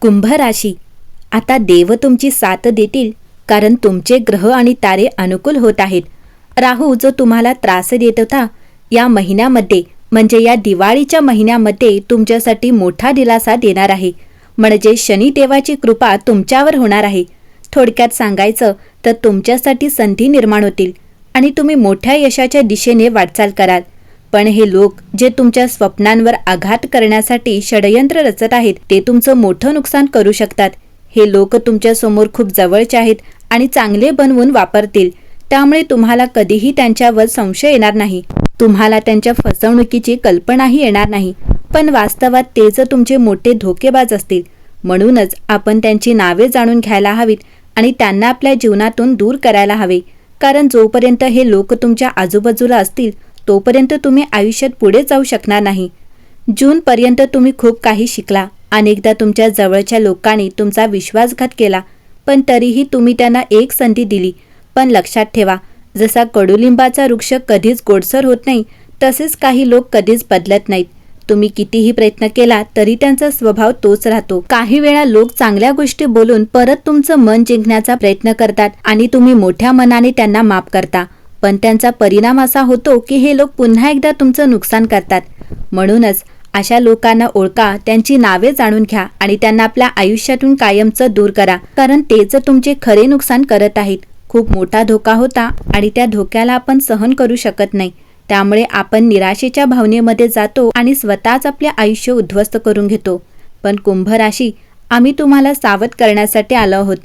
कुंभ राशी आता देव तुमची साथ देतील कारण तुमचे ग्रह आणि तारे अनुकूल होत आहेत. राहू जो तुम्हाला त्रास देत होता या महिन्यामध्ये म्हणजे या दिवाळीच्या महिन्यामध्ये तुमच्यासाठी मोठा दिलासा देणार आहे. म्हणजे शनिदेवाची कृपा तुमच्यावर होणार आहे. थोडक्यात सांगायचं तर तुमच्यासाठी संधी निर्माण होतील. आणि तुम्ही मोठ्या यशाच्या दिशेने वाटचाल कराल. पण हे लोक जे तुमच्या स्वप्नांवर आघात करण्यासाठी षडयंत्र रचत आहेत ते तुमचं मोठं नुकसान करू शकतात. हे लोक तुमच्यासमोर खूप जवळचे आहेत आणि चांगले बनवून वापरतील. त्यामुळे तुम्हाला कधीही त्यांच्यावर संशय येणार नाही. तुम्हाला त्यांच्या फसवणुकीची कल्पनाही येणार नाही. पण वास्तवात तेच तुमचे मोठे धोकेबाज असतील. म्हणूनच आपण त्यांची नावे जाणून घ्यायला हवीत आणि त्यांना आपल्या जीवनातून दूर करायला हवे. कारण जोपर्यंत हे लोक तुमच्या आजूबाजूला असतील तोपर्यंत तुम्ही आयुष्यात पुढे जाऊ शकणार नाही. जूनपर्यंत तुम्ही खूप काही शिकला. अनेकदा तुमच्या जवळच्या लोकांनी तुमचा विश्वासघात केला पण तरीही तुम्ही त्यांना एक संधी दिली. पण लक्षात ठेवा जसा कडुलिंबाचा वृक्ष कधीच गोडसर होत नाही तसेच काही लोक कधीच बदलत नाहीत. तुम्ही कितीही प्रयत्न केला तरी त्यांचा स्वभाव तोच राहतो. काही वेळा लोक चांगल्या गोष्टी बोलून परत तुमचं मन जिंकण्याचा प्रयत्न करतात आणि तुम्ही मोठ्या मनाने त्यांना माफ करता. पण त्यांचा परिणाम असा होतो की हे लोक पुन्हा एकदा तुमचं नुकसान करतात. म्हणूनच अशा लोकांना ओळखा त्यांची नावे जाणून घ्या आणि त्यांना आपल्या आयुष्यातून कायमचं दूर करा. कारण तेच तुमचे खरे नुकसान करत आहेत खूप मोठा धोका होता आणि त्या धोक्याला आपण सहन करू शकत नाही. त्यामुळे आपण निराशेच्या भावनेमध्ये जातो आणि स्वतःच आपले आयुष्य उद्ध्वस्त करून घेतो. पण कुंभ राशी आम्ही तुम्हाला सावध करण्यासाठी आलो आहोत.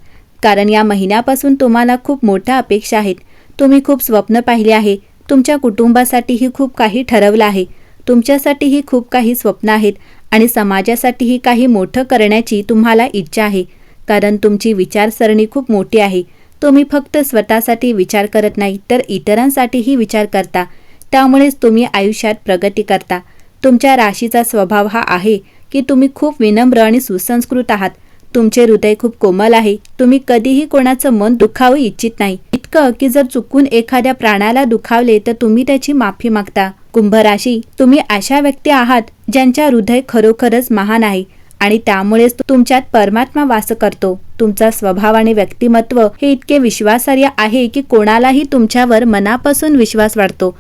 कारण या महिन्यापासून तुम्हाला खूप मोठ्या अपेक्षा आहेत. तुम्ही खूप स्वप्न पाहिले आहे. तुमच्या कुटुंबासाठीही खूप काही ठरवलं आहे. तुमच्यासाठीही खूप काही स्वप्न आहेत आणि समाजासाठीही काही मोठं करण्याची तुम्हाला इच्छा आहे. कारण तुमची विचारसरणी खूप मोठी आहे. तुम्ही फक्त स्वतःसाठी विचार करत नाही तर इतरांसाठीही विचार करता. त्यामुळेच तुम्ही आयुष्यात प्रगती करता. तुमच्या राशीचा स्वभाव हा आहे की तुम्ही खूप विनम्र आणि सुसंस्कृत आहात. तुमचे हृदय खूप कोमल आहे. तुम्ही कधीही कोणाचं मन दुखावू इच्छित नाही. इतकं की जर चुकून एखाद्या प्राण्याला दुखावले तर तुम्ही त्याची माफी मागता. कुंभ राशी तुम्ही अशा व्यक्ती आहात ज्यांच्या हृदय खरोखरच महान आहे आणि त्यामुळेच तुमच्यात परमात्मा वास करतो. तुमचा स्वभाव आणि व्यक्तिमत्व हे इतके विश्वासार्ह आहे की कोणालाही तुमच्यावर मनापासून विश्वास वाढतो.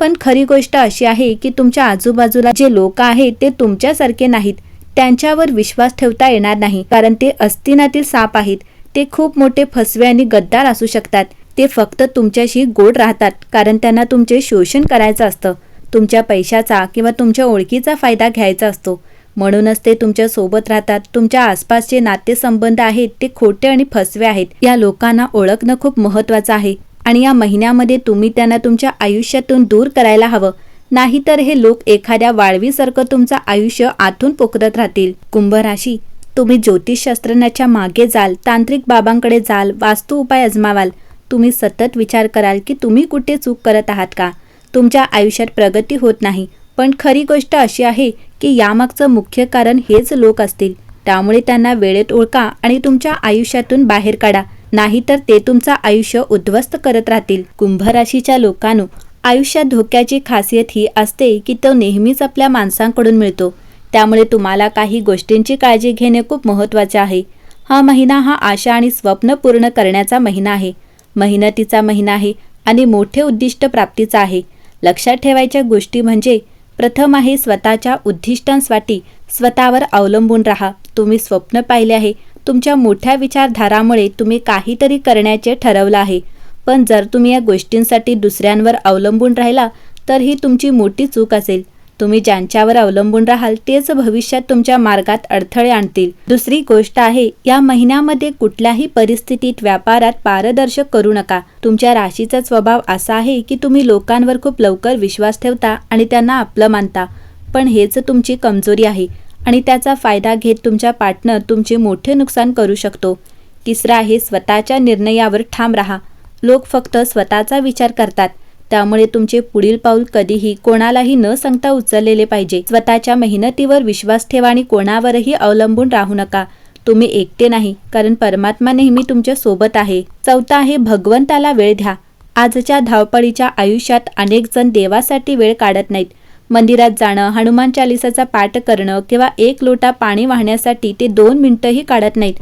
पण खरी गोष्ट अशी आहे की तुमच्या आजूबाजूला जे लोक आहेत ते तुमच्यासारखे नाहीत. त्यांच्यावर विश्वास ठेवता येणार नाही. कारण ते अस्तिनातील साप आहेत. ते खूप मोठे फसवे आणि गद्दार असू शकतात. ते फक्त तुमच्याशी गोड राहतात कारण त्यांना तुमचे शोषण करायचं असतं. तुमच्या पैशाचा किंवा तुमच्या ओळखीचा फायदा घ्यायचा असतो. म्हणूनच ते तुमच्यासोबत राहतात तुमच्या आसपासचे नातेसंबंध आहेत ते खोटे आणि फसवे आहेत. या लोकांना ओळखणं खूप महत्वाचं आहे आणि या महिन्यामध्ये तुम्ही त्यांना तुमच्या आयुष्यातून दूर करायला हवं. नाहीतर हे लोक एखाद्या वाळवीसारखं तुमचं आयुष्य आतून पोखरत राहतील. कुंभ राशी तुम्ही ज्योतिषशास्त्रज्ञाच्या मागे जाल तांत्रिक बाबांकडे जाल वास्तू उपाय अजमावाल तुम्ही सतत विचार कराल की तुम्ही कुठे चूक करत आहात का? तुमच्या आयुष्यात प्रगती होत नाही. पण खरी गोष्ट अशी आहे की यामागचं मुख्य कारण हेच लोक असतील. त्यामुळे त्यांना वेळेत ओळखा आणि तुमच्या आयुष्यातून बाहेर काढा. नाहीतर ते तुमचं आयुष्य उद्ध्वस्त करत राहतील. कुंभ राशीच्या लोकांनो आयुष्यात धोक्याची खासियत ही असते की तो नेहमीच आपल्या माणसांकडून मिळतो. त्यामुळे तुम्हाला काही गोष्टींची काळजी घेणे खूप महत्त्वाचे आहे. हा महिना हा आशा आणि स्वप्न पूर्ण करण्याचा महिना आहे. मेहनतीचा महिना आहे आणि मोठे उद्दिष्ट प्राप्तीचा आहे. लक्षात ठेवायच्या गोष्टी म्हणजे प्रथम आहे स्वतःच्या उद्दिष्टांसाठी स्वतःवर अवलंबून राहा. तुम्ही स्वप्न पाहिले आहे. तुमच्या मोठ्या विचारधारामुळे तुम्ही काहीतरी करण्याचे ठरवलं आहे. पण जर तुम्ही या गोष्टींसाठी दुसऱ्यांवर अवलंबून राहिला तर ही तुमची मोठी चूक असेल. तुम्ही ज्यांच्यावर अवलंबून राहाल तेच भविष्यात तुमच्या मार्गात अडथळे आणतील. दुसरी गोष्ट आहे या महिन्यामध्ये कुठल्याही परिस्थितीत व्यापारात पारदर्शक करू नका. तुमच्या राशीचा स्वभाव असा आहे की तुम्ही लोकांवर खूप लवकर विश्वास ठेवता आणि त्यांना आपलं मानता. पण हेच तुमची कमजोरी आहे आणि त्याचा फायदा घेत तुमच्या पार्टनर तुमचे मोठे नुकसान करू शकतो. तिसरं आहे स्वतःच्या निर्णयावर ठाम राहा. लोक फक्त स्वतःचा विचार करतात. त्यामुळे तुमचे पुढील पाऊल कधीही कोणालाही न सांगता उचललेले पाहिजे. स्वतःच्या मेहनतीवर विश्वास ठेवा आणि कोणावरही अवलंबून राहू नका. तुम्ही एकटे नाही कारण परमात्मा नेहमी तुमच्यासोबत आहे. चौथा आहे भगवंताला वेळ द्या. आजच्या धावपळीच्या आयुष्यात अनेक जण देवासाठी वेळ काढत नाहीत. मंदिरात जाणं हनुमान चालिसाचा पाठ करणं किंवा एक लोटा पाणी वाहण्यासाठी ते दोन मिनिटंही काढत नाहीत.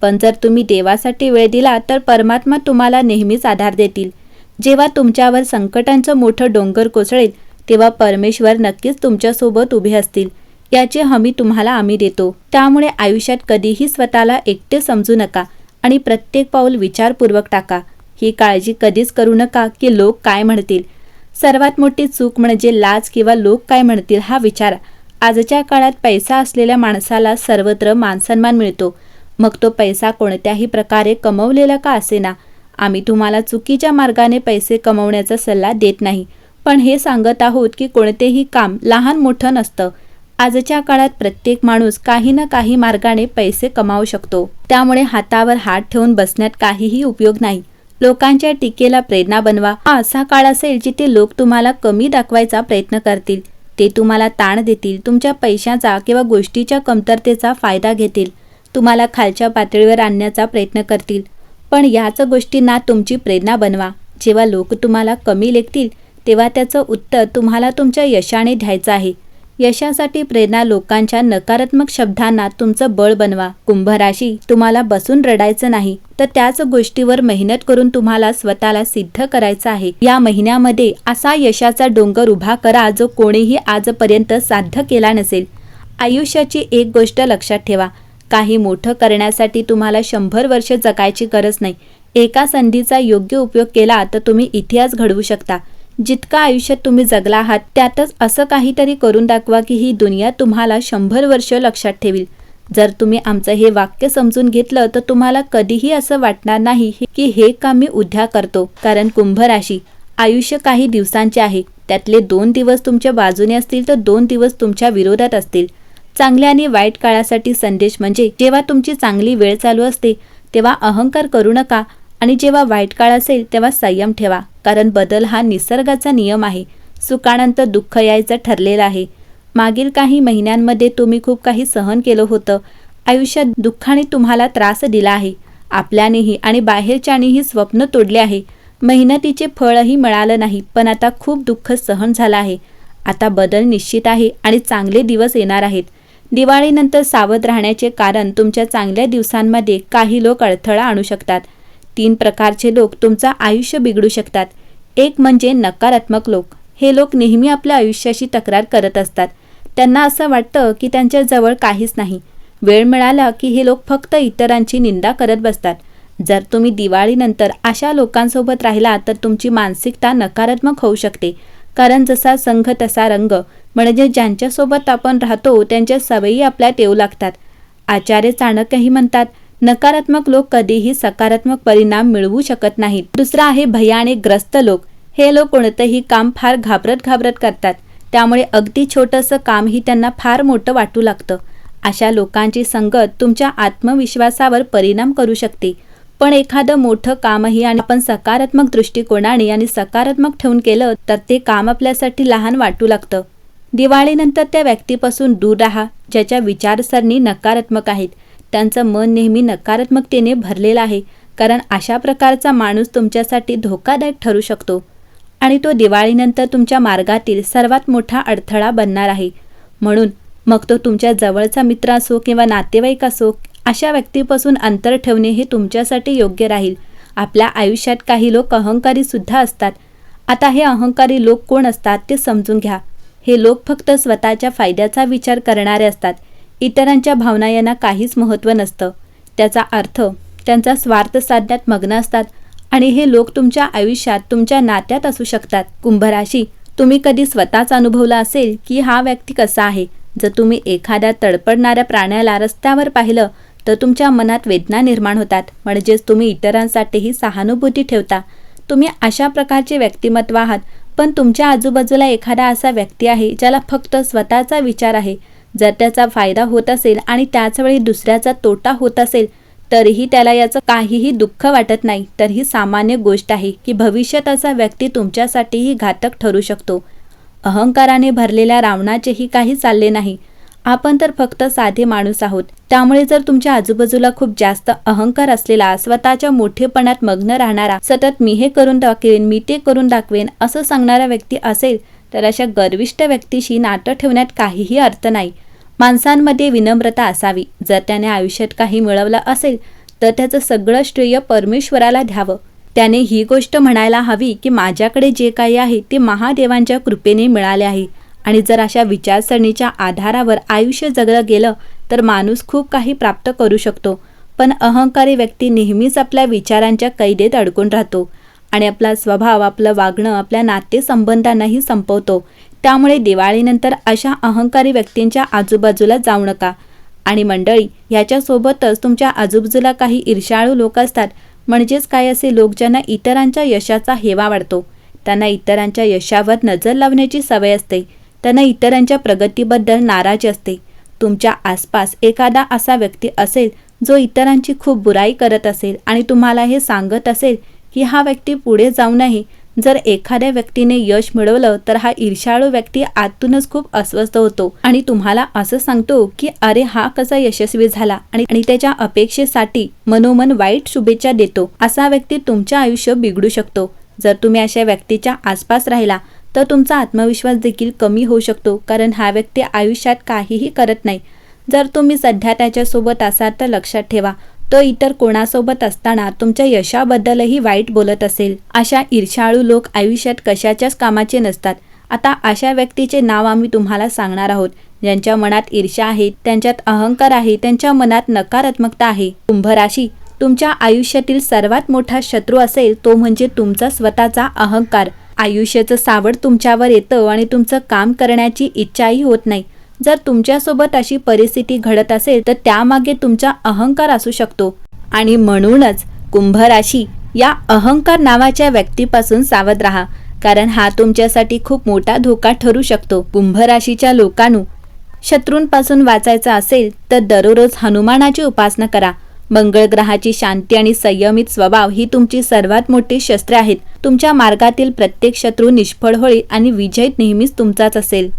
पण जर तुम्ही देवासाठी वेळ दिला तर परमात्मा तुम्हाला नेहमीच आधार देतील. जेव्हा तुमच्यावर संकटांचं मोठं डोंगर कोसळेल तेव्हा परमेश्वर नक्कीच तुमच्यासोबत उभे असतील. याची हमी तुम्हाला आम्ही देतो. त्यामुळे आयुष्यात कधीही स्वतःला एकटे समजू नका आणि प्रत्येक पाऊल विचारपूर्वक टाका. ही काळजी कधीच करू नका की लोक काय म्हणतील. सर्वात मोठी चूक म्हणजे लाज किंवा लोक काय म्हणतील हा विचार. आजच्या काळात पैसा असलेल्या माणसाला सर्वत्र मानसन्मान मिळतो. मग तो पैसा कोणत्याही प्रकारे कमवलेला का असेना? आम्ही तुम्हाला चुकीच्या मार्गाने पैसे कमवण्याचा सल्ला देत नाही. पण हे सांगत आहोत की कोणतेही काम लहान मोठं नसतं. आजच्या काळात प्रत्येक माणूस काही ना काही मार्गाने पैसे कमावू शकतो. त्यामुळे हातावर हात ठेवून बसण्यात काहीही उपयोग नाही. लोकांच्या टीकेला प्रेरणा बनवा. हा असा काळ असेल जिथे लोक तुम्हाला कमी दाखवायचा प्रयत्न करतील. ते तुम्हाला ताण देतील तुमच्या पैशाचा किंवा गोष्टीच्या कमतरतेचा फायदा घेतील. तुम्हाला खालच्या पातळीवर आणण्याचा प्रयत्न करतील. पण याच गोष्टींना तुमची प्रेरणा बनवा. जेव्हा लोक तुम्हाला कमी लेखतील तेव्हा त्याचं उत्तर तुम्हाला तुमच्या यशाने द्यायचं आहे. यशासाठी प्रेरणा लोकांच्या नकारात्मक शब्दांना तुमचं बळ बनवा. कुंभराशी तुम्हाला बसून रडायचं नाही तर त्याच गोष्टीवर मेहनत करून तुम्हाला स्वतःला सिद्ध करायचं आहे. या महिन्यामध्ये असा यशाचा डोंगर उभा करा जो कोणीही आजपर्यंत साध्य केला नसेल. आयुष्याची एक गोष्ट लक्षात ठेवा काही मोठं करण्यासाठी तुम्हाला शंभर वर्ष जगायची गरज नाही. एका संधीचा योग्य उपयोग केला तर तुम्ही इतिहास घडवू शकता. जितका आयुष्यात तुम्ही जगला आहात त्यातच असं काहीतरी करून दाखवा की ही दुनिया तुम्हाला शंभर वर्ष लक्षात ठेवील. जर तुम्ही आमचं हे वाक्य समजून घेतलं तर तुम्हाला कधीही असं वाटणार नाही की हे काम मी उद्या करतो. कारण कुंभ राशी आयुष्य काही दिवसांचे आहे. त्यातले दोन दिवस तुमच्या बाजूने असतील तर दोन दिवस तुमच्या विरोधात असतील. चांगल्या आणि वाईट काळासाठी संदेश म्हणजे जेव्हा तुमची चांगली वेळ चालू असते तेव्हा अहंकार करू नका आणि जेव्हा वाईट काळ असेल तेव्हा संयम ठेवा. कारण बदल हा निसर्गाचा नियम आहे. सुखानंतर दुःख यायचं ठरलेलं आहे. मागील काही महिन्यांमध्ये तुम्ही खूप काही सहन केलं होतं. आयुष्यात दुःखाने तुम्हाला त्रास दिला आहे. आपल्यानेही आणि बाहेरच्यानेही स्वप्न तोडले आहे. मेहनतीचे फळही मिळालं नाही पण आता खूप दुःख सहन झालं आहे. आता बदल निश्चित आहे आणि चांगले दिवस येणार आहेत. दिवाळीनंतर सावध राहण्याचे कारण तुमच्या चांगल्या दिवसांमध्ये काही लोक अडथळा आणू शकतात. तीन प्रकारचे लोक तुमचं आयुष्य बिघडू शकतात. एक म्हणजे नकारात्मक लोक. हे लोक नेहमी आपल्या आयुष्याशी तक्रार करत असतात. त्यांना असं वाटतं की त्यांच्या जवळ काहीच नाही. वेळ मिळाला की हे लोक फक्त इतरांची निंदा करत बसतात. जर तुम्ही दिवाळीनंतर अशा लोकांसोबत राहिला तर तुमची मानसिकता नकारात्मक होऊ शकते. कारण जसा संघ तसा रंग. म्हणजे ज्यांच्यासोबत आपण राहतो त्यांच्या सवयी आपल्यात येऊ लागतात. आचार्य चाणक्यही म्हणतात नकारात्मक लोक कधीही सकारात्मक परिणाम मिळवू शकत नाहीत. दुसरा आहे भयाने ग्रस्त लोक. हे लोक कोणतंही काम फार घाबरत घाबरत करतात. त्यामुळे अगदी छोटंसं कामही त्यांना फार मोठं वाटू लागतं. अशा लोकांची संगत तुमच्या आत्मविश्वासावर परिणाम करू शकते. पण एखादं मोठं कामही आणि आपण सकारात्मक दृष्टिकोनाने आणि सकारात्मक ठेवून केलं तर ते काम आपल्यासाठी लहान वाटू लागतं. दिवाळीनंतर त्या व्यक्तीपासून दूर राहा ज्याच्या विचारसरणी नकारात्मक आहेत. त्यांचं मन नेहमी नकारात्मकतेने भरलेलं आहे कारण अशा प्रकारचा माणूस तुमच्यासाठी धोकादायक ठरू शकतो. आणि तो दिवाळीनंतर तुमच्या मार्गातील सर्वात मोठा अडथळा बनणार आहे. म्हणून मग तो तुमच्या जवळचा मित्र असो किंवा नातेवाईक असो अशा व्यक्तीपासून अंतर ठेवणे हे तुमच्यासाठी योग्य राहील. आपल्या आयुष्यात काही लोक अहंकारी सुद्धा असतात. आता हे अहंकारी लोक कोण असतात ते समजून घ्या. हे लोक फक्त स्वतःच्या फायद्याचा विचार करणारे असतात. इतरांच्या भावना यांना काहीच महत्त्व नसतं. त्याचा अर्थ त्यांचा स्वार्थ साधण्यात मग्न असतात आणि हे लोक तुमच्या आयुष्यात तुमच्या नात्यात असू शकतात. कुंभराशी तुम्ही कधी स्वतःच अनुभवला असेल की हा व्यक्ती कसा आहे? जर तुम्ही एखाद्या तडपडणाऱ्या प्राण्याला रस्त्यावर पाहिलं तर तुमच्या मनात वेदना निर्माण होतात. म्हणजेच तुम्ही इतरांसाठीही सहानुभूती ठेवता. तुम्ही अशा प्रकारचे व्यक्तिमत्व आहात. पण तुमच्या आजूबाजूला एखादा असा व्यक्ती आहे ज्याला फक्त स्वतःचा विचार आहे. जर त्याचा फायदा होत असेल आणि त्याचवेळी दुसऱ्याचा तोटा होत असेल तरीही त्याला याचं काहीही दुःख वाटत नाही. तर ही सामान्य गोष्ट आहे की भविष्यात असा व्यक्ती तुमच्यासाठीही घातक ठरू शकतो. अहंकाराने भरलेल्या रावणाचेही काही चालले नाही. आपण तर फक्त साधे माणूस आहोत. त्यामुळे जर तुमच्या आजूबाजूला खूप जास्त अहंकार असलेला स्वतःच्या मोठेपणात मग्न राहणारा सतत मी हे करून दाखवेन मी ते करून दाखवेन असं सांगणारा व्यक्ती असेल तर अशा गर्विष्ट व्यक्तीशी नातं ठेवण्यात काहीही अर्थ नाही. माणसांमध्ये विनम्रता असावी. जर त्याने आयुष्यात काही मिळवलं असेल तर त्याचं सगळं श्रेय परमेश्वराला द्यावं. त्याने ही गोष्ट म्हणायला हवी की माझ्याकडे जे काही आहे ते महादेवांच्या कृपेने मिळाले आहे. आणि जर अशा विचारसरणीच्या आधारावर आयुष्य जगलं गेलं तर माणूस खूप काही प्राप्त करू शकतो. पण अहंकारी व्यक्ती नेहमीच आपल्या विचारांच्या कैदेत अडकून राहतो आणि आपला स्वभाव आपलं वागणं आपल्या नातेसंबंधांनाही संपवतो. त्यामुळे दिवाळीनंतर अशा अहंकारी व्यक्तींच्या आजूबाजूला जाऊ नका. आणि मंडळी ह्याच्यासोबतच तुमच्या आजूबाजूला काही ईर्ष्याळू लोक असतात. म्हणजेच काय असे लोक ज्यांना इतरांच्या यशाचा हेवा वाढतो त्यांना इतरांच्या यशावर नजर लावण्याची सवय असते. त्यांना इतरांच्या प्रगतीबद्दल नाराजी असते. तुमच्या आसपास एखादा असा व्यक्ती असेल जो इतरांची खूप बुराई करत असेल आणि तुम्हाला हे सांगत असेल की हा व्यक्ती पुढे जाऊनही जर एखाद्या व्यक्तीने यश मिळवलं तर हा ईर्षाळू व्यक्ती आतूनच खूप अस्वस्थ होतो. आणि तुम्हाला असं सांगतो की अरे हा कसा यशस्वी झाला आणि आणि त्याच्या अपेक्षेसाठी मनोमन वाईट शुभेच्छा देतो. असा व्यक्ती तुमच्या आयुष्य बिघडू शकतो. जर तुम्ही अशा व्यक्तीच्या आसपास राहिला तर तुमचा आत्मविश्वास देखील कमी होऊ शकतो कारण हा व्यक्ती आयुष्यात काहीही करत नाही. जर तुम्ही सध्या त्याच्यासोबत असाल तर लक्षात ठेवा तो इतर कोणासोबत असताना तुमच्या यशाबद्दलही वाईट बोलत असेल. अशा ईर्षाळू लोक आयुष्यात कशाच्याच कामाचे नसतात. आता अशा व्यक्तीचे नाव आम्ही तुम्हाला सांगणार आहोत. ज्यांच्या मनात ईर्ष्या आहे त्यांच्यात अहंकार आहे त्यांच्या मनात नकारात्मकता आहे. कुंभ राशी तुमच्या आयुष्यातील सर्वात मोठा शत्रू असेल तो म्हणजे तुमचा स्वतःचा अहंकार. आयुष्याचं सावड तुमच्यावर येतं आणि तुमचं काम करण्याची इच्छाही होत नाही. जर तुमच्यासोबत अशी परिस्थिती घडत असेल तर त्यामागे तुमचा अहंकार असू शकतो. आणि म्हणूनच कुंभ राशी या अहंकार नावाच्या व्यक्तीपासून सावध राहा कारण हा तुमच्यासाठी खूप मोठा धोका ठरू शकतो. कुंभ राशीच्या लोकांनो शत्रूंपासून वाचायचं असेल तर दररोज हनुमानाची उपासना करा. मंगळ ग्रहाची शांती आणि संयमित स्वभाव ही तुमची सर्वात मोठी शस्त्रे आहेत. तुमच्या मार्गातील प्रत्येक शत्रू निष्फळ होईल आणि विजय नेहमीच तुमचाच असेल.